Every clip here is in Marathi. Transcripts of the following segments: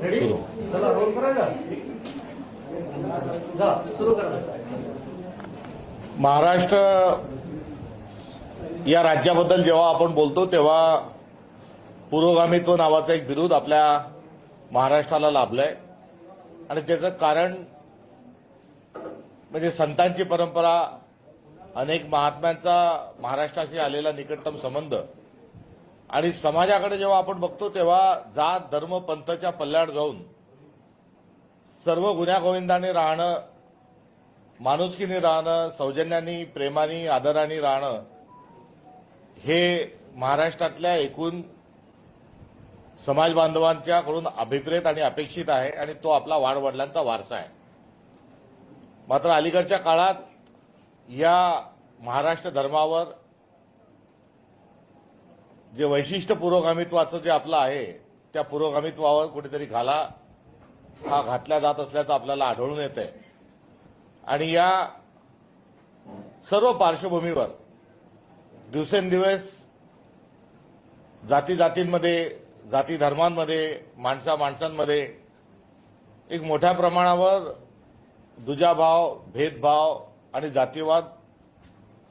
रेडी चला रोल करायचा सुरू करा. महाराष्ट्र या राज्याबद्दल जेव्हा आपण बोलतो तेव्हा पुरोगामित्व नावाचं एक बिरुद आपल्या महाराष्ट्राला लाभलंय. आणि त्याचं कारण म्हणजे संतांची परंपरा अनेक महात्म्यांचा महाराष्ट्राशी आलेला निकटतम संबंध. आणि समाजाकडे जेव्हा आपण बघतो तेव्हा जात धर्म पंथच्या पल्ल्याड जाऊन सर्व गुन्ह्यागोविंदाने राहणं माणुसकीने राहणं सौजन्यानी प्रेमाने आदराने राहणं हे महाराष्ट्रातल्या एकूण समाज बांधवांच्याकडून अभिप्रेत आणि अपेक्षित आहे आणि तो आपला वाडवडिलांचा वारसा आहे. मात्र अलीकडच्या काळात या महाराष्ट्र धर्मावर जे वैशिष्ट्य पुरोगामित्वाचं जे आपलं आहे त्या पुरोगामित्वावर कुठेतरी घाला हा घातला जात असल्याचं आपल्याला आढळून येत आहे आणि या सर्व पार्श्वभूमीवर दिवसेंदिवस जाती जातींमध्ये जाती धर्मांमध्ये माणसा माणसांमध्ये एक मोठ्या प्रमाणावर दुजाभाव भेदभाव आणि जातीवाद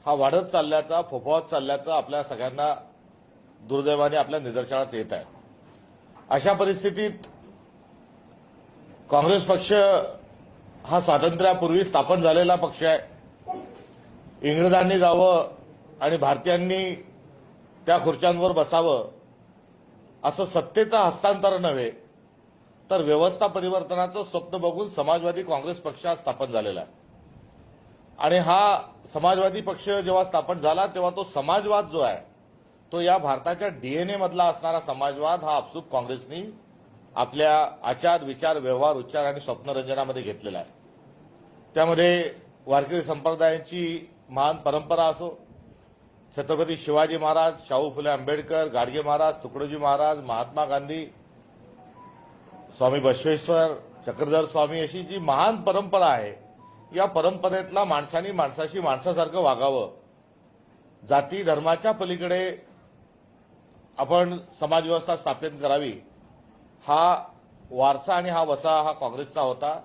हा वाढत चालल्याचा फोफावत चालल्याचा आपल्या सगळ्यांना दुर्दैवाने आपल्या निदर्शनास येत आहे. अशा परिस्थितीत काँग्रेस पक्ष हा स्वातंत्र्यापूर्वी स्थापन झालेला पक्ष आहे. इंग्रजांनी जावं आणि भारतीयांनी त्या खुर्च्यांवर बसावं. असं सत्तेचं हस्तांतरण नव्हे तर व्यवस्था परिवर्तनाचं स्वप्न बघून समाजवादी काँग्रेस पक्ष हा स्थापन झालेला आहे. आणि हा समाजवादी पक्ष जेव्हा स्थापन झाला तेव्हा तो समाजवाद जो आहे तो या भारताच्या डीएनए मधला असणारा समाजवाद हा आपसूक काँग्रेसनी आपल्या आचार विचार व्यवहार उच्चार आणि स्वप्नरंजनामध्ये घेतलेला आहे. त्यामध्ये वारकरी संप्रदायाची महान परंपरा असो छत्रपती शिवाजी महाराज शाहू फुले आंबेडकर गाडगे महाराज तुकडोजी महाराज महात्मा गांधी स्वामी बसवेश्वर चक्रधर स्वामी अशी जी महान परंपरा आहे या परंपरेतला माणसानी माणसाशी माणसासारखं वागावं. जाती धर्माच्या पलीकडे आपण समाजव्यवस्था स्थापित करावी. हा वारसा आणि हा वसा हा काँग्रेसचा होता.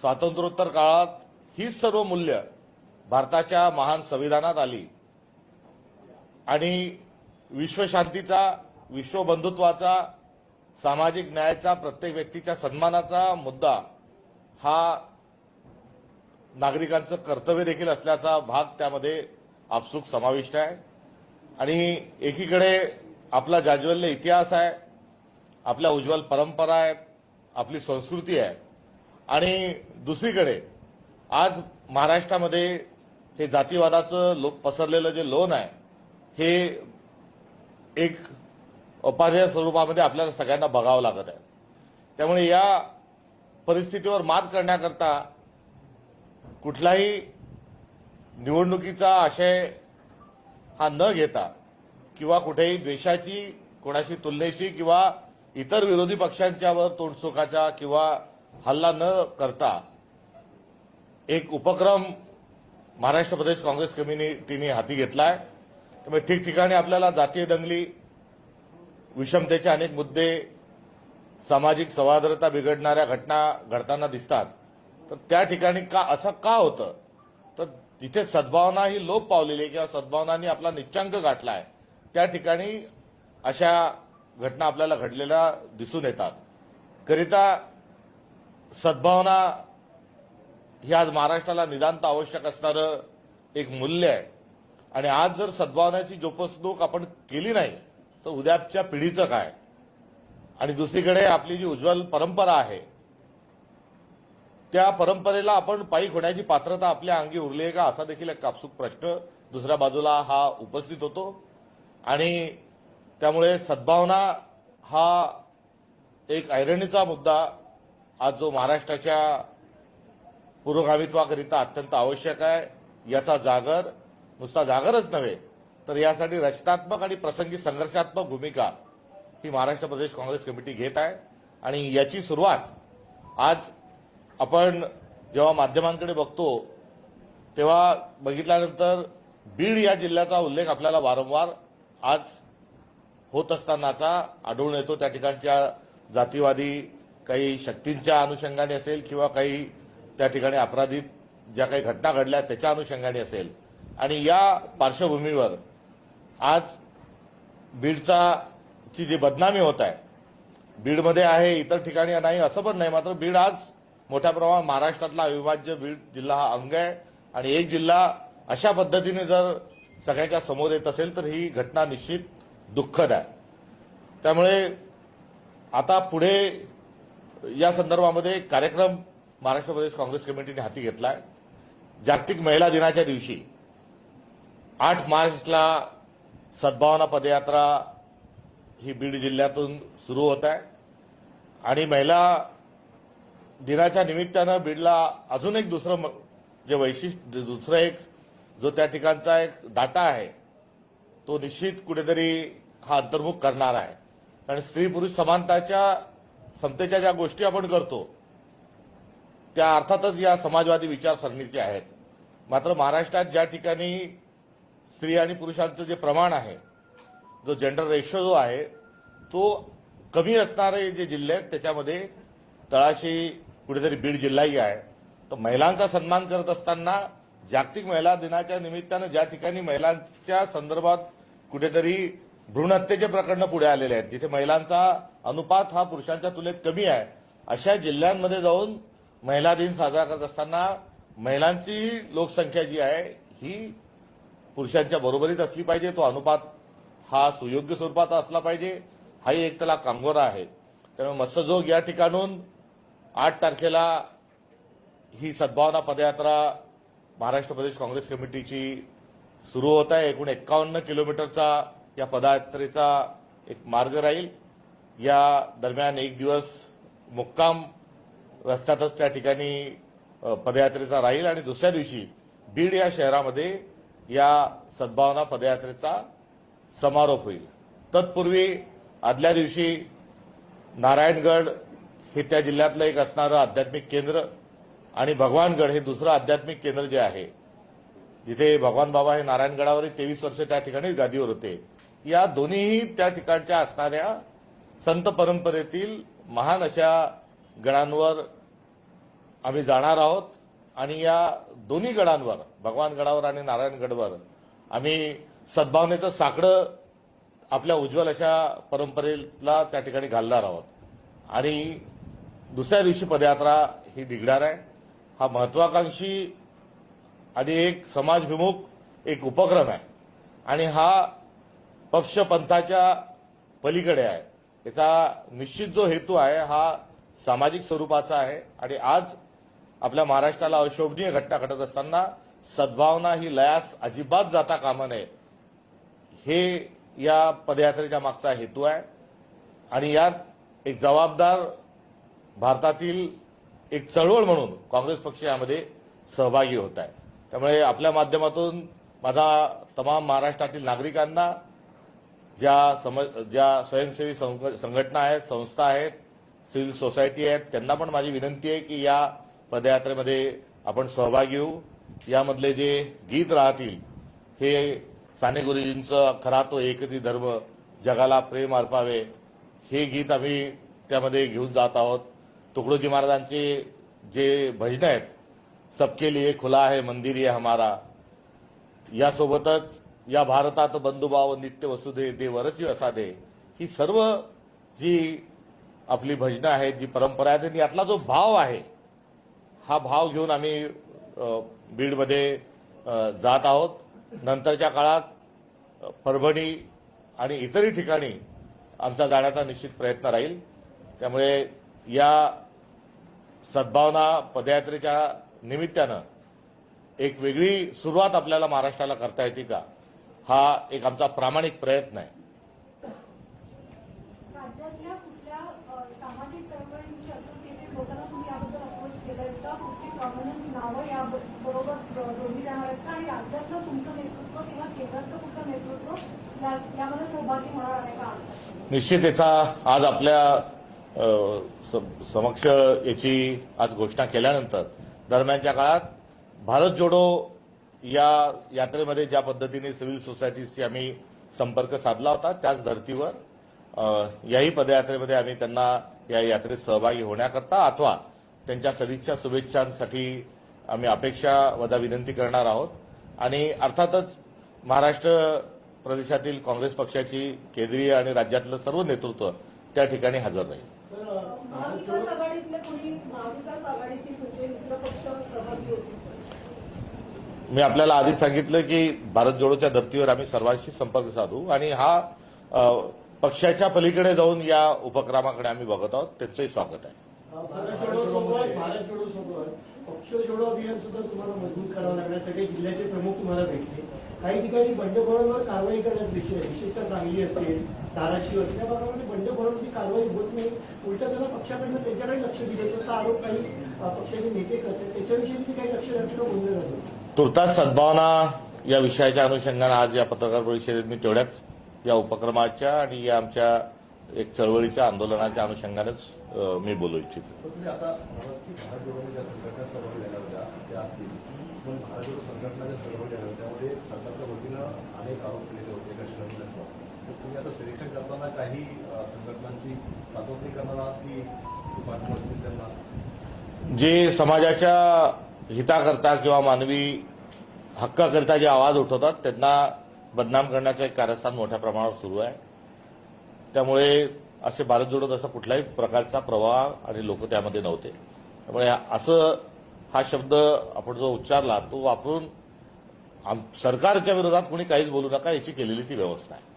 स्वातंत्र्योत्तर काळात हीच सर्व मूल्य भारताच्या महान संविधानात आली. आणि विश्वशांतीचा विश्वबंधुत्वाचा सामाजिक न्यायाचा प्रत्येक व्यक्तीच्या सन्मानाचा मुद्दा हा नागरिकांचं कर्तव्य देखील असल्याचा भाग त्यामध्ये आपसूक समाविष्ट आहे. आणि एकीकडे आपला जाज्वल्य इतिहास आहे आपल्या उज्ज्वल परंपरा आहेत आपली संस्कृती आहे. आणि दुसरीकडे आज महाराष्ट्रामध्ये हे जातीवादाचं लो पसरलेलं जे लोन आहे हे एक अपार्य स्वरूपामध्ये आपल्याला सगळ्यांना बघावं लागत आहे. त्यामुळे या परिस्थितीवर मात करण्याकरता कुठलाही निवडणुकीचा आशय हा न घेता किंवा कुठेही द्वेषाची कोणाशी तुलनेशी किंवा इतर विरोधी पक्षांच्यावर तोंडसुखाचा किंवा हल्ला न करता एक उपक्रम महाराष्ट्र प्रदेश काँग्रेस कमिटीने हाती घेतला आहे त्यामुळे ठिकठिकाणी आपल्याला जातीय दंगली विषमतेचे अनेक मुद्दे सामाजिक सवाद्रता बिघडणाऱ्या घटना घडताना दिसतात. तर त्या ठिकाणी का असं का होतं? तर तिथे सद्भावना ही लोप पावलेली आहे किंवा सद्भावनांनी आपला निच्चांक गाठला आहे त्या ठिकाणी अशा घटना आपल्याला घडलेल्या दिसून येतात. करिता सद्भावना ही आज महाराष्ट्राला निदांत आवश्यक असणारं एक मूल्य आहे. आणि आज जर सद्भावनाची जोपासणूक आपण केली नाही तर उद्याच्या पिढीचं काय? आणि दुसरीकडे आपली जी उज्ज्वल परंपरा आहे त्या परंपरेला आपण पायी होण्याची पात्रता आपल्या अंगी उरली आहे का? असा देखील एक कापसूक प्रश्न दुसऱ्या बाजूला हा उपस्थित होतो. आणि त्यामुळे सद्भावना हा एक ऐरणीचा मुद्दा आज जो महाराष्ट्राच्या पुरोगामित्वाकरिता अत्यंत आवश्यक आहे याचा जागर नुसता जागरच नव्हे तर यासाठी रचनात्मक आणि प्रसंगी संघर्षात्मक भूमिका ही महाराष्ट्र प्रदेश काँग्रेस कमिटी घेत आहे. आणि याची सुरुवात आज आपण जेव्हा माध्यमांकडे बघतो तेव्हा बघितल्यानंतर बीड या जिल्ह्याचा उल्लेख आपल्याला वारंवार आज होत असतानाचा आढळून येतो. त्या ठिकाणच्या जातीवादी काही शक्तींच्या अनुषंगाने असेल किंवा काही त्या ठिकाणी अपराधित ज्या काही घटना घडल्या त्याच्या अनुषंगाने असेल. आणि या पार्श्वभूमीवर आज बीडचा ची जी बदनामी होत आहे बीडमध्ये आहे इतर ठिकाणी नाही असं पण नाही मात्र बीड आज मोठ्या प्रमाणात महाराष्ट्रातला अविभाज्य बीड जिल्हा हा अंग आहे. आणि एक जिल्हा अशा पद्धतीने जर सगळ्यांच्या समोर येत असेल तर ही घटना निश्चित दुःखद आहे. त्यामुळे आता पुढे या संदर्भामध्ये कार्यक्रम महाराष्ट्र प्रदेश काँग्रेस कमिटीने हाती घेतला आहे जागतिक महिला दिनाच्या दिवशी आठ मार्चला सद्भावना पदयात्रा ही बीड जिल्ह्यातून सुरू होत आहे. आणि महिला दिनाच्या निमित्तानं बीडला अजून एक दुसरं जे वैशिष्ट्य दुसरं एक जो त्या ठिकाणचा एक डाटा आहे तो निश्चित कुठेतरी हा अंतर्मुख करणार आहे. कारण स्त्री पुरुष समानताच्या समतेच्या ज्या गोष्टी आपण करतो त्या अर्थातच या समाजवादी विचारसरणीच्या आहेत. मात्र महाराष्ट्रात ज्या ठिकाणी स्त्री आणि पुरुषांचं जे प्रमाण आहे जो जेंडर रेशो जो आहे तो कमी असणारे जे जिल्हे आहेत त्याच्यामध्ये तळाशी कुठेतरी बीड जिल्हाही आहे. तर महिलांचा सन्मान करत असताना जागतिक महिला दिनाच्या निमित्तानं ज्या ठिकाणी महिलांच्या संदर्भात कुठेतरी भ्रूणहत्येचे प्रकरणं प्रकरण पुढे आलेले आहेत जिथे महिलांचा अनुपात हा पुरुषांच्या तुलनेत कमी आहे अशा जिल्ह्यांमध्ये जाऊन महिला दिन साजरा करत असताना महिलांची लोकसंख्या जी आहे ही पुरुषांच्या बरोबरीत असली पाहिजे तो अनुपात हा सुयोग्य स्वरूपाचा असला पाहिजे हाही एक त्याला कामगार आहे. त्यामुळे मत्स्यजोग या ठिकाणून आठ तारखेला ही सद्भावना पदयात्रा महाराष्ट्र प्रदेश काँग्रेस कमिटीची सुरू होत आहे. एकूण एक्कावन्न किलोमीटरचा या पदयात्रेचा एक मार्ग राहील. या दरम्यान एक दिवस मुक्काम रस्त्यातच त्या ठिकाणी पदयात्रेचा राहील आणि दुसऱ्या दिवशी बीड या शहरामध्ये या सद्भावना पदयात्रेचा समारोप होईल. तत्पूर्वी आदल्या दिवशी नारायणगड हे त्या जिल्ह्यातलं एक असणारं आध्यात्मिक केंद्र आणि भगवानगड हे दुसरं आध्यात्मिक केंद्र जे आहे जिथे भगवान बाबा हे नारायणगडावर तेवीस वर्ष त्या ठिकाणी गादीवर होते. या दोन्हीही त्या ठिकाणच्या असणाऱ्या संत परंपरेतील महान अशा गडांवर आम्ही जाणार आहोत. आणि या दोन्ही गडांवर भगवान गडावर आणि नारायणगडवर आम्ही सद्भावनेचं साकडं आपल्या उज्ज्वल अशा परंपरेला त्या ठिकाणी घालणार आहोत. आणि दुसऱ्या दिवशी पदयात्रा ही निघणार आहे. हा महत्वाकांक्षी आणि एक समाजभिमुख एक उपक्रम आहे. आणि हा पक्ष पंथाच्या पलीकडे आहे. याचा निश्चित जो हेतू आहे हा सामाजिक स्वरूपाचा आहे. आणि आज आपल्या महाराष्ट्राला अशोभनीय घटना घडत असताना सद्भावना ही लयास अजिबात जाता कामा नये. हे या पदयात्रेच्या मागचा हेतू आहे. आणि यात एक जबाबदार भारतातील एक चळवळ म्हणून काँग्रेस पक्ष यामध्ये सहभागी होत आहे. त्यामुळे आपल्या माध्यमातून माझा तमाम महाराष्ट्रातील नागरिकांना ज्या सम ज्या स्वयंसेवी संघटना आहेत संस्था आहेत सिव्हिल सोसायटी आहेत त्यांना पण माझी विनंती आहे की या पदयात्रेमध्ये आपण सहभागी होऊ. यामधले जे गीत राहतील हे साने गुरुजींचं खरा तो एकती धर्म जगाला प्रेम अर्पावे हे गीत आम्ही त्यामध्ये घेऊन जात आहोत. तुकडोजी महाराजांचे जे भजनं आहेत सबके लिए खुला आहे मंदिर आहे हमारा. यासोबतच या भारतात बंधुभाव नित्य वसुधे देवरची असाधे ही सर्व जी आपली भजनं आहेत जी परंपरा आहे आणि यातला जो भाव आहे हा भाव घेऊन आम्ही बीडमध्ये जात आहोत. नंतरच्या काळात परभणी आणि इतरही ठिकाणी आमचा जाण्याचा निश्चित प्रयत्न राहील. त्यामुळे या सद्भावना पदयात्रेच्या निमित्तानं एक वेगळी सुरुवात आपल्याला महाराष्ट्राला करता येते का? हा एक आमचा प्रामाणिक प्रयत्न आहे राज्यातल्या कुठल्या अ, सामाजिक चळवळींशी असोसिएटेड लोकांना तुम्ही याबद्दल अप्रोच केलं आहे का कुठली प्रॉमिनंट नावं या बरोबर जो- जोडली जाणार आहेत का आणि राज्यातलं तुमचं नेतृत्व किंवा केंद्रातलं कुठलं नेतृत्व या- यामध्ये सहभागी होणार आहे का निश्चित याचा आज आपल्या स- समक्ष याची आज घोषणा केल्यानंतर दरम्यानच्या काळात भारत जोडो या यात्रेमध्ये ज्या पद्धतीने सिव्हिल सोसायटीशी आम्ही संपर्क साधला होता त्याच धर्तीवर याही पदयात्रेमध्ये आम्ही त्यांना या यात्रेत सहभागी होण्याकरता अथवा त्यांच्या सदिच्छा शुभेच्छांसाठी आम्ही अपेक्षा वजा विनंती करणार आहोत. आणि अर्थातच महाराष्ट्र प्रदेशातील काँग्रेस पक्षाची केंद्रीय आणि राज्यातलं सर्व नेतृत्व त्या ठिकाणी हजर राहील. मी आपल्याला आधी सांगितलं की भारत जोडोच्या धर्तीवर आम्ही सर्वांशी संपर्क साधू आणि हा पक्षाच्या पलीकडे जाऊन या उपक्रमाकडे आम्ही बघत आहोत. त्यांचंही स्वागत आहे. भारत पक्ष जोडो अभियान सुद्धा तुम्हाला मजबूत करावं लागण्यासाठी जिल्ह्याचे प्रमुख तुम्हाला भेटले. काही ठिकाणी बंडखोरांवर कारवाई करण्यात विषय विशेषतः सांगली असेल धाराशिव असेल या भागामध्ये बंडखोरांची कारवाई होत नाही. उलट त्याला पक्षाकडनं त्यांच्याकडे लक्ष दिले तसा आरोप काही पक्षाचे नेते करतात. त्याच्याविषयी तुम्ही काही लक्ष द्यायचं बोललं जातं तुर्तास सद्भावना या विषयाच्या अनुषंगानं आज या पत्रकार परिषदेत मी तेवढ्याच या उपक्रमाच्या आणि या आमच्या एक चळवळीच्या आंदोलनाच्या अनुषंगानेच मी बोलू इच्छितो. जे समाजाच्या हिताकरता किंवा मानवी हक्काकरता जे आवाज उठवतात त्यांना बदनाम करण्याचं एक कारस्थान मोठ्या प्रमाणावर सुरू आहे. त्यामुळे असे भारत जोडत असा कुठल्याही प्रकारचा प्रवाह आणि लोक त्यामध्ये नव्हते. त्यामुळे असं हा शब्द आपण जो उच्चारला तो वापरून आम- सरकारच्या विरोधात कोणी काहीच बोलू नका याची केलेली ती व्यवस्था आहे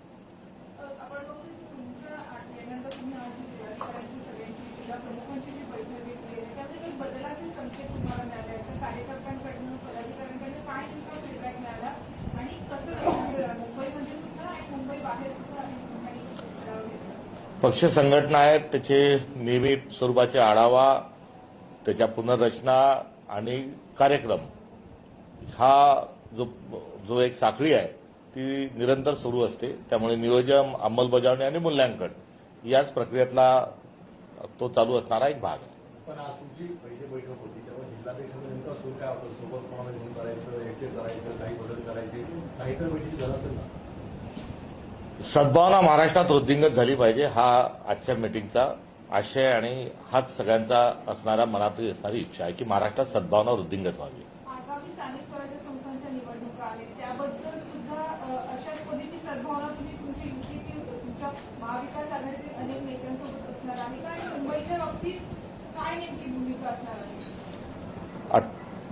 आपण बघतो की तुमच्या आठवड्यानंतर तुम्ही आज जी जिल्हाधिकाऱ्यांची सगळ्यांची जिल्हा प्रमुखांची जी बैठक घेतली आहे त्यामध्ये काही बदलाचे संकेत तुम्हाला मिळाले आहेत तर कार्यकर्त्यांकडनं पदाधिकाऱ्यांकडनं काय नेमका फीडबॅक मिळाला आणि कसं लक्ष दिलं मुंबईमध्ये सुद्धा आणि मुंबई बाहेर सुद्धा आणि काही ठराव घेतला पक्ष संघटना आहेत त्याचे नियमित स्वरूपाचे आढावा त्याच्या पुनर्रचना आणि कार्यक्रम. हा जो जो एक साखळी आहे ती निरंतर सुरू असते. त्यामुळे नियोजन अंमलबजावणी आणि मूल्यांकन याच प्रक्रियेतला तो चालू असणारा एक भाग आहे. पण आज तुमची पहिली बैठक होती तेव्हा जिल्हाध्यक्षांचा नेमका सूर काय होतं? सोबत कोणाला घेऊन करायचं एकटे करायचं काही बदल करायचे काही तर बैठकी झाला असेल ना? सद्भावना महाराष्ट्रात वृद्धिंगत झाली पाहिजे हा आजच्या मिटिंगचा आशय आणि हाच सगळ्यांचा असणारा मनातही असणारी इच्छा आहे की महाराष्ट्रात सद्भावना वृद्धिंगत व्हावी.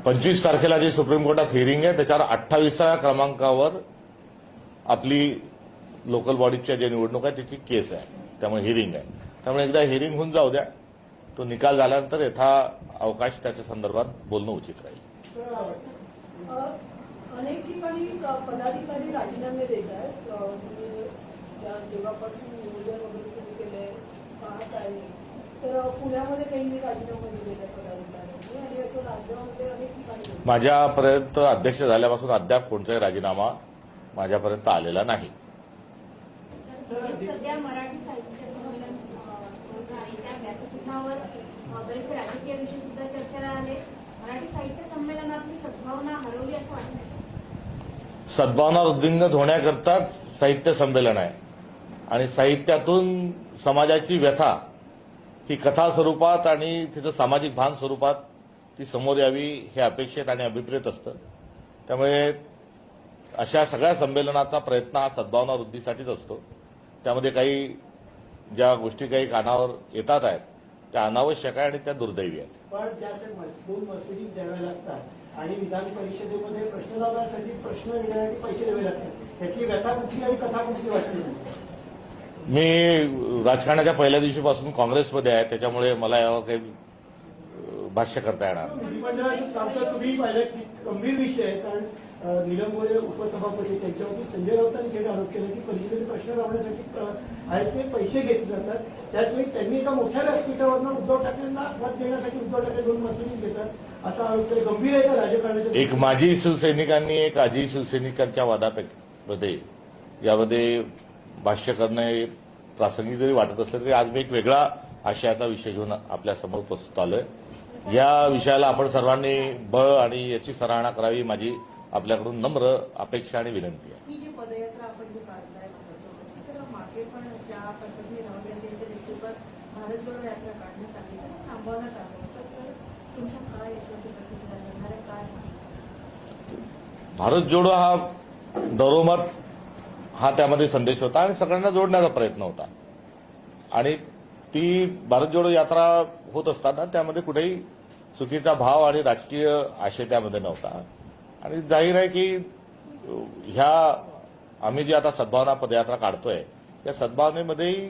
पंचवीस तारखेला जी सुप्रीम कोर्टात हिअरिंग आहे त्याच्यावर अठ्ठावीसाव्या क्रमांकावर आपली लोकल बॉडीच्या ज्या निवडणूक आहे त्याची केस आहे. त्यामुळे हिअरिंग आहे. त्यामुळे एकदा हिअरिंग होऊन जाऊ द्या. तो निकाल झाल्यानंतर यथा अवकाश त्याच्या संदर्भात बोलणं उचित राहील. अनेक ठिकाणी पदाधिकारी राजीनामे देत आहेत. ज्या- जेव्हापासून नियोजन वगैरे सुरू केले पाहत आहे. तर पुण्यामध्ये काही राजीनामे दिलेले आणि असं राज्यामध्ये अनेक ठिकाणी. माझ्यापर्यंत अध्यक्ष झाल्यापासून अद्याप कोणताही राजीनामा माझ्यापर्यंत आलेला नाही. सध्या मराठी साहित्य संमेलन आणि त्या व्यासपीठावर बरेचसे राजकीय विषय सुद्धा चर्चेला आले. मराठी साहित्य संमेलनातली सद्भावना हरवली असं वाटत सद्भावना वृद्धिंगत होण्याकरता साहित्य संमेलन आहे. आणि साहित्यातून समाजाची व्यथा ही कथा स्वरूपात आणि तिचं सामाजिक भान स्वरूपात ती समोर यावी हे अपेक्षित आणि अभिप्रेत असतं. त्यामुळे अशा सगळ्या संमेलनाचा प्रयत्न हा सद्भावना वृद्धीसाठीच असतो. त्यामध्ये काही ज्या गोष्टी काही कानावर येतात आहेत त्या अनावश्यक आहे आणि त्या दुर्दैवी आहेत. पण त्यासाठी मर्स- दोन मर्सिडीज द्याव्या लागतात आणि विधान परिषदेमध्ये प्रश्न लावण्यासाठी प्रश्न पैसे द्यावे लागतात. त्यातली व्यथा कुठली आणि कथा कुठली वाटते? मी राजकारणाच्या पहिल्या दिवशीपासून काँग्रेसमध्ये आहे त्याच्यामुळे मला यावर काही भाष्य करता येणार गंभीर विषय कारण गोरे उपसभापती त्यांच्यावरती संजय राऊतांनी थेट आरोप केला की परिषदेचे प्रश्न लावण्यासाठी आहेत ते पैसे घेतले जातात. त्याचवेळी त्यांनी एका मोठ्या व्यासपीठावरनं उद्धव ठाकरेंना मत देण्यासाठी उद्धव ठाकरे दोन मसुरी देतात असा आरोप केला. गंभीर आहे का राजकारणाच्या एक माजी शिवसैनिकांनी एक आजी शिवसैनिकांच्या वादामध्ये यामध्ये भाष्य करणे प्रासंगिक जरी वाटत असलं तरी आज मी एक वेगळा आशयाचा विषय घेऊन आपल्यासमोर प्रस्तुत आलोय. या विषयाला आपण सर्वांनी बळ आणि याची सराहना करावी माझी आपल्याकडून नम्र अपेक्षा आणि विनंती आहे. ही जी पदयात्रा आपण जी काढताय भाजपची, तर मागे पण ज्या पद्धतीने राहुल गांधी यांच्या नेतृत्वात भारत जोडो यात्रा काढण्यात आली आणि थांबवण्यात आलं होतं तर तुमच्या काय याच्यावरती प्रतिक्रिया देणार आहे काय सांगणार भारत जोडो हा दरोमत हा त्यामध्ये संदेश होता आणि सगळ्यांना जोडण्याचा प्रयत्न होता. आणि ती भारत जोडो यात्रा होत असताना त्यामध्ये कुठेही चुकीचा भाव आणि राजकीय आशय त्यामध्ये नव्हता. आणि जाहीर आहे की ह्या आम्ही जी आता सद्भावना पदयात्रा काढतोय या सद्भावनेमध्येही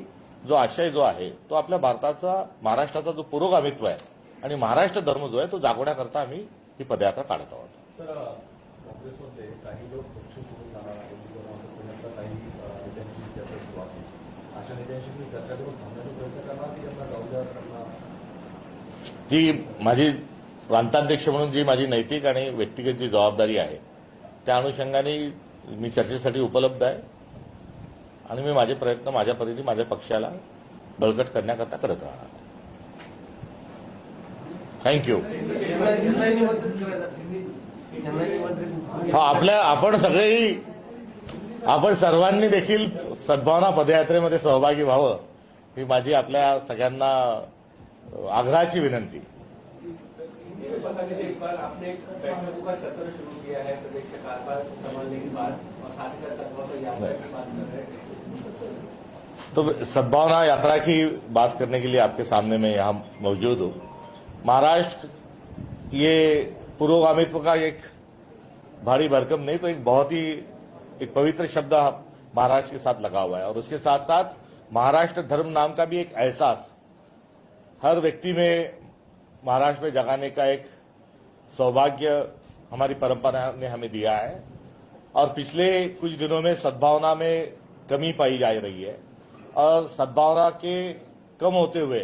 जो आशय जो आहे तो आपल्या भारताचा महाराष्ट्राचा जो पुरोगामित्व आहे आणि महाराष्ट्र धर्म जो आहे तो जागवण्याकरता आम्ही ही पदयात्रा काढत आहोत. सर काँग्रेसमध्ये काही लोक पक्ष सोडून जाणार आहेत किंवा पुण्यातल्या काही अ, नेत्यांची चर्चा सुरू आहे. अशा नेत्यांशी मी चर्चा करून थांबण्याचा प्रयत्न करणार की त्यांना जाऊ द्या त्यांना जी माझी प्रांताध्यक्ष म्हणून जी माझी नैतिक आणि व्यक्तिगत जी जबाबदारी आहे त्या अनुषंगाने मी चर्चेसाठी उपलब्ध आहे. आणि मी माझे प्रयत्न माझ्या परीने माझ्या पक्षाला बळकट करण्याकरता करत राहणार. थँक्यू हा आपल्या आपण सगळेही आपण सर्वांनी देखील सद्भावना पदयात्रेमध्ये सहभागी व्हावं ही माझी आपल्या सगळ्यांना आग्रहाची विनंती. एक बार आपने बैठकों का सत्र शुरू किया है प्रदेश कारभार संभालने के बाद और साथ ही साथ सत्ता यात्रा की बात कर रहे तो सद्भावना यात्रा की बात करने के लिए आपके सामने मैं यहाँ मौजूद हूँ। महाराष्ट्र ये पुरोगामित्व का एक भारी भरकम नहीं तो एक बहुत ही, एक पवित्र शब्द महाराष्ट्र के साथ लगा हुआ है। और उसके साथ साथ महाराष्ट्र धर्म नाम का भी एक एहसास हर व्यक्ति में महाराष्ट्र में जगाने का एक सौभाग्य हमारी परंपरा ने हमें दिया है। और पिछले कुछ दिनों में सद्भावना में कमी पाई जा रही है। और सद्भावना के कम होते हुए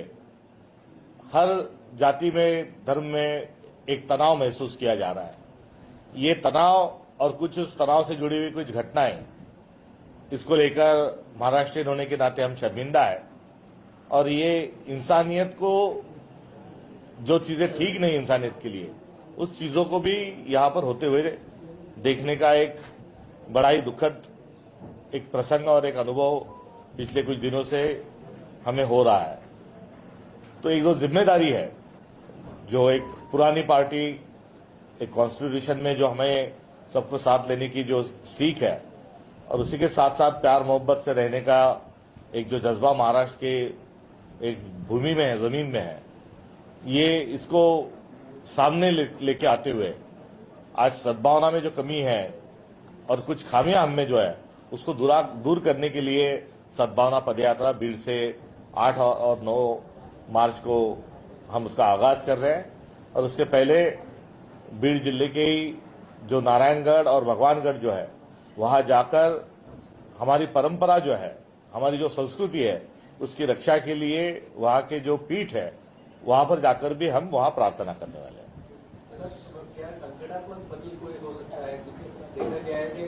हर जाति में, धर्म में एक तनाव महसूस किया जा रहा है। ये तनाव और कुछ उस तनाव से जुड़ी हुई कुछ घटनाएँ, इसको लेकर महाराष्ट्रीयन होने के नाते हम शर्मिंदा है। और ये इंसानियत को जो चीज़ें ठीक नहीं इंसानियत के लिए, उस चीज़ों को भी यहाँ पर होते हुए देखने का एक बड़ा ही दुखद एक प्रसंग और एक अनुभव पिछले कुछ दिनों से हमें हो रहा है। तो एक जो ज़िम्मेदारी है, जो एक पुरानी पार्टी, एक कॉन्स्टिट्यूशन में जो हमें सबको साथ लेने की जो सीख है, और उसी के साथ साथ प्यार मोहब्बत से रहने का एक जो जज्बा महाराष्ट्र के एक भूमि में है, ज़मीन में है ये इसको सामने लेके ले- आते हुए, आज सद्भावना में जो कमी है और कुछ खामियाँ हम में जो है, उसको दूरा, दूर करने के लिए सद्भावना पदयात्रा भीड़ से आठ और- नौ मार्च को हम उसका आगाज़ कर रहे हैं। और उसके पहले बीड़ ज़िले के ही जो नारायणगढ़ और भगवानगढ़ जो है, वहाँ जाकर हमारी परंपरा जो है, हमारी जो संस्कृति है, उसकी रक्षा के लिए वहाँ के जो पीठ है वहाँ पर जाकर भी हम वहाँ प्रार्थना करने वाले हैं। सर, क्या संगठनात्मक बदल कोई हो सकता है? क्योंकि देखा गया है कि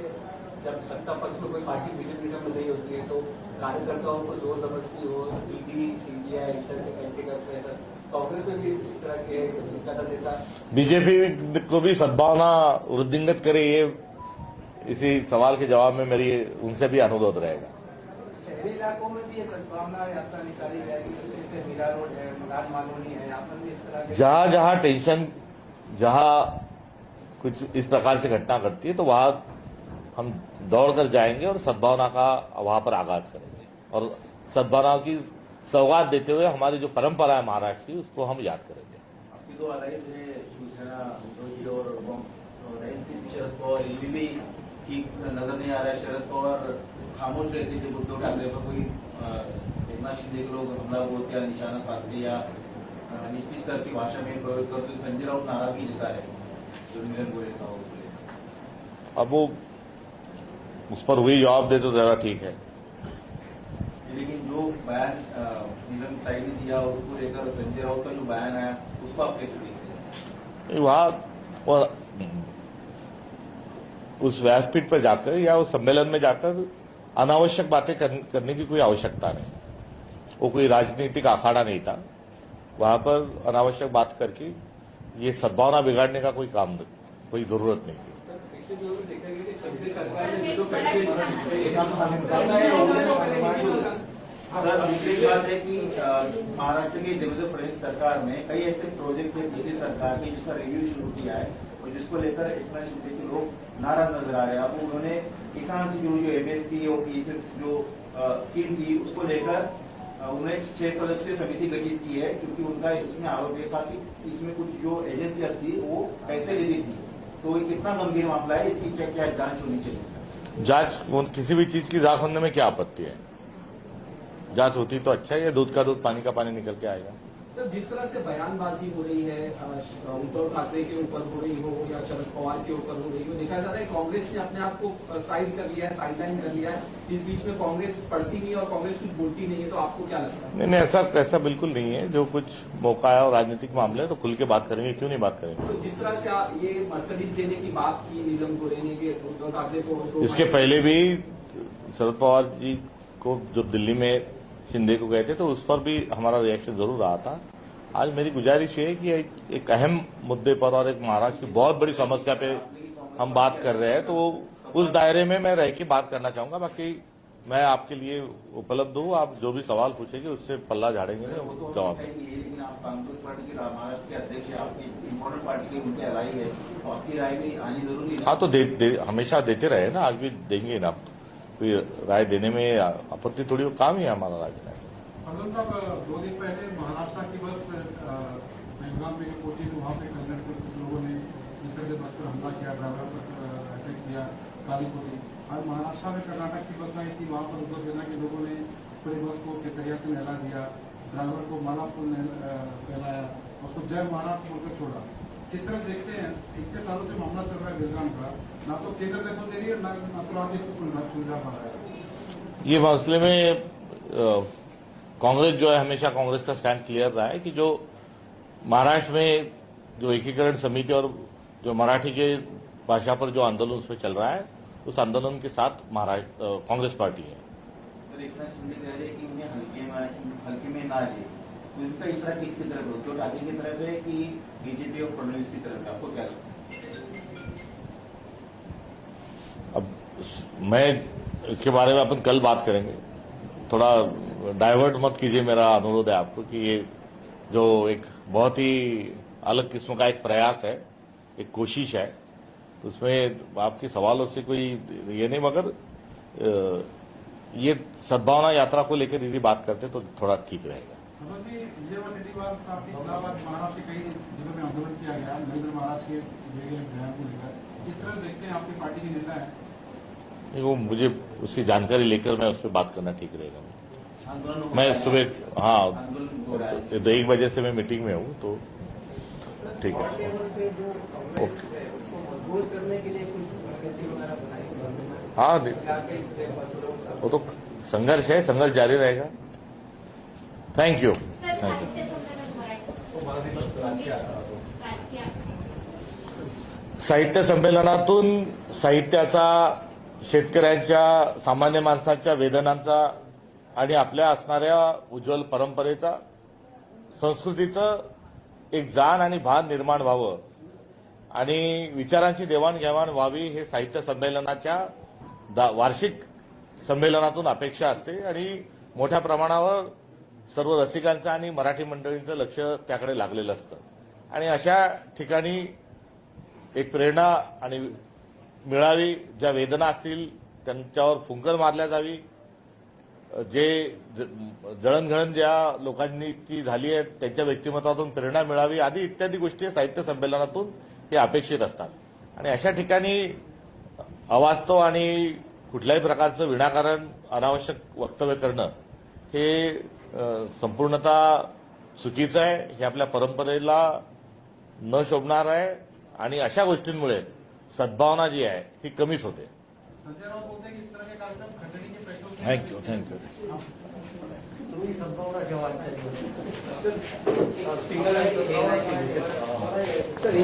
जब सत्ता पक्ष में कोई पार्टी बीजेपी से बदल होती है तो कार्यकर्ताओं को ज़ोर ज़बरदस्ती हो ईडी सीबीआई इस तरह के एंटीकर्स सर कांग्रेस में भी इस इस तरह के बीजेपी को भी सद्भावना वृद्धिंगत करे ये इसी सवाल के जवाब में मेरी उनसे भी अनुरोध रहेगा। शहरी इलाकों में भी ये सद्भावना यात्रा निकाली जाएगी जैसे मीरा रोड है है के जहाँ जहाँ टेंशन जहाँ कुछ इस प्रकार से घटना घटती है तो वहाँ हम दौड़कर जाएँगे और सद्भावना का वहाँ पर आगाज़ करेंगे। और सद्भावना की सौगात देते हुए हमारी जो परंपरा है महाराष्ट्र की उसको हम याद करेंगे। है नज़र नहीं आ रहा है। शरद पवार खामोश रहते थे उद्धव ठाकरे पर कोई एकनाथ शिंदे के लोग हमला बोलते या निशाना साधते या नीति स्तर की भाषा में प्रयोग करते संजय राउत नाराज़गी जता रहे जो मिलन गोयल का अब वो उस पर वही जवाब दे तो ज़्यादा ठीक है। लेकिन जो बयान नीलम ताई ने दिया उसको लेकर संजय राउत का जो बयान आया उसको आप कैसे देखते हैं? वहाँ और उस व्यासपीठ पर जाकर या उस सम्मेलन में जाकर अनावश्यक बातें करने की कोई आवश्यकता नहीं। वो कोई राजनीतिक अखाड़ा नहीं था। वहाँ पर अनावश्यक बात करके ये सद्भावना बिगाड़ने का कोई काम कोई ज़रूरत नहीं थी। दूसरी बात है कि महाराष्ट्र की देवेंद्र फडणवीस सरकार में कई ऐसे प्रोजेक्ट है सरकार जिसका रिव्यू शुरू किया है और जिसको लेकर एकनाथ शिंदे के लोग नाराज़ नज़र आ रहे हैं। अब उन्होंने किसान से जो एमएसपी और पीएसएस जो स्कीम थी, उसको लेकर उन्होंने छह सदस्यीय समिति गठित की है, क्योंकि उनका इसमें आरोप यह था कि इसमें कुछ जो एजेंसियाँ थी, वो पैसे ले रही थी। तो ये कितना गंभीर मामला है, इसकी क्या क्या जाँच होनी चाहिए? जाँच किसी भी चीज़ की जाँच होने में क्या आपत्ति है? जाँच होती तो अच्छा है, या दूध का दूध, पानी का पानी निकल के आएगा। सर जिस तरह से बयानबाजी हो रही है उद्धव ठाकरे के ऊपर हो रही हो या शरद पवार के ऊपर हो रही हो देखा जा रहा है कांग्रेस ने अपने आप को साइड कर लिया है साइडलाइन कर लिया है। इस बीच में कांग्रेस पढ़ती नहीं है और कांग्रेस कुछ बोलती नहीं है तो आपको क्या लगता है? नहीं नहीं ऐसा ऐसा बिल्कुल नहीं है। जो कुछ मौका है और राजनीतिक मामले है तो खुल के बात करेंगे क्यों नहीं बात करेंगे? तो जिस तरह से आप ये मर्सिडीज देने की बात की नीलम गोरे ने कि उद्धव ठाकरे को तो इसके पहले भी शरद पवार जी को जब दिल्ली में शिंदे को गए थे तो उस पर भी हमारा रिएक्शन ज़रूर रहा था। आज मेरी गुजारिश है कि एक- अहम मुद्दे पर और एक महाराष्ट्र की बहुत बड़ी समस्या पे हम बात कर रहे हैं तो उस दायरे में मैं रह के बात करना चाहूँगा। बाकी मैं आपके लिए उपलब्ध हूँ आप जो भी सवाल पूछेंगे उससे पल्ला झाड़ेंगे तो जवाब है तो है हाँ तो दे, दे, हमेशा देते रहे ना आज भी देंगे ना कोई राय देने में आपत्ति थोड़ी काम ही हमारा देना साहब दो दिन पहले महाराष्ट्र की बस बेलगाम में पहुँची तो वहाँ पे कल्याण के कुछ लोगों ने निसर्ग बस पर हमला किया ड्राइवर पर अटैक किया गाली को आज महाराष्ट्र में कर्नाटक की बस आई थी वहाँ पर उद्धव सेना के लोगों ने पूरी बस को केसरिया से नहला दिया ड्राइवर को माला फूल पहनाया और तो जय महाराष्ट्र छोड़ा जिस तरह देखते हैं इतने सालों से मामला चल रहा है बेलगाम का ना तो केंद्र दखल दे रही है ना ना तो राज्य इसको सुलझा सुलझा पा रहा है। ये मसले में कांग्रेस जो है हमेशा कांग्रेस का स्टैंड क्लियर रहा है कि जो महाराष्ट्र में जो एकीकरण समिति और जो मराठी के भाषा पर जो आंदोलन उसमें चल रहा है उस आंदोलन के साथ महाराष्ट्र कांग्रेस पार्टी है। तो इशारा किसकी तरफ़ है? ठाकरे की तरफ़ है कि बीजेपी और फडणवीस की तरफ़ है? आपको क्या लगता अब मैं इसके बारे में अपन कल बात करेंगे। थोड़ा डाइवर्ट मत कीजिए मेरा अनुरोध है आपको कि ये जो एक बहुत ही अलग किस्म का एक प्रयास है, एक कोशिश है तो उसमें आपके सवालों से कोई ये नहीं, मगर ये सद्भावना यात्रा को लेकर यदि बात करते तो थोड़ा ठीक रहेगा। मनोज जी विजय वडेट्टीवार साहब के खिलाफ महाराष्ट्र के कई जिलों में आंदोलन किया गया नरेंद्र महाराज के दिए गए बयान को लेकर। इस तरह देखते हैं आपकी पार्टी के नेता है। नहीं, वो मुझे उसकी जानकारी लेकर मैं उस पर बात करना ठीक रहेगा। मैं सुबह हाँ तो एक बजे से मैं मीटिंग में हूँ तो ठीक है। ओके। मज़बूत करने के लिए कुछ रणनीति वगैरह बनाई हाँ? वो तो संघर्ष है संघर्ष जारी रहेगा। थँक्यू यू साहित्य संमेलनातून साहित्याचा शेतकऱ्यांच्या सामान्य माणसाच्या वेदनांचा आणि आपल्या असणाऱ्या उज्ज्वल परंपरेचा संस्कृतीचं एक जाण आणि भान निर्माण व्हावं आणि विचारांची देवाणघेवाण व्हावी हे साहित्य संमेलनाच्या दा- वार्षिक संमेलनातून अपेक्षा असते आणि मोठ्या प्रमाणावर सर्व रसिकांचं आणि मराठी मंडळींचं लक्ष त्याकडे लागलेलं असतं. आणि अशा ठिकाणी एक प्रेरणा आणि मिळावी ज्या वेदना असतील त्यांच्यावर फुंकर मारल्या जावी. जे ज- जळणघळण ज्या लोकांनी ती झाली आहे त्यांच्या व्यक्तिमत्वातून प्रेरणा मिळावी. आदी इत्यादी गोष्टी साहित्य संमेलनातून हे अपेक्षित असतात. आणि अशा ठिकाणी अवास्तव आणि कुठल्याही प्रकारचं विनाकारण अनावश्यक वक्तव्य करणं हे संपूर्णतः चुकीचं आहे हे आपल्या परंपरेला न शोभणार आहे आणि अशा गोष्टींमुळे सद्भावना जी आहे ती कमीच होते. हैं थँक्यू थँक्यू तुम्ही संभावना ठेवा. Single sir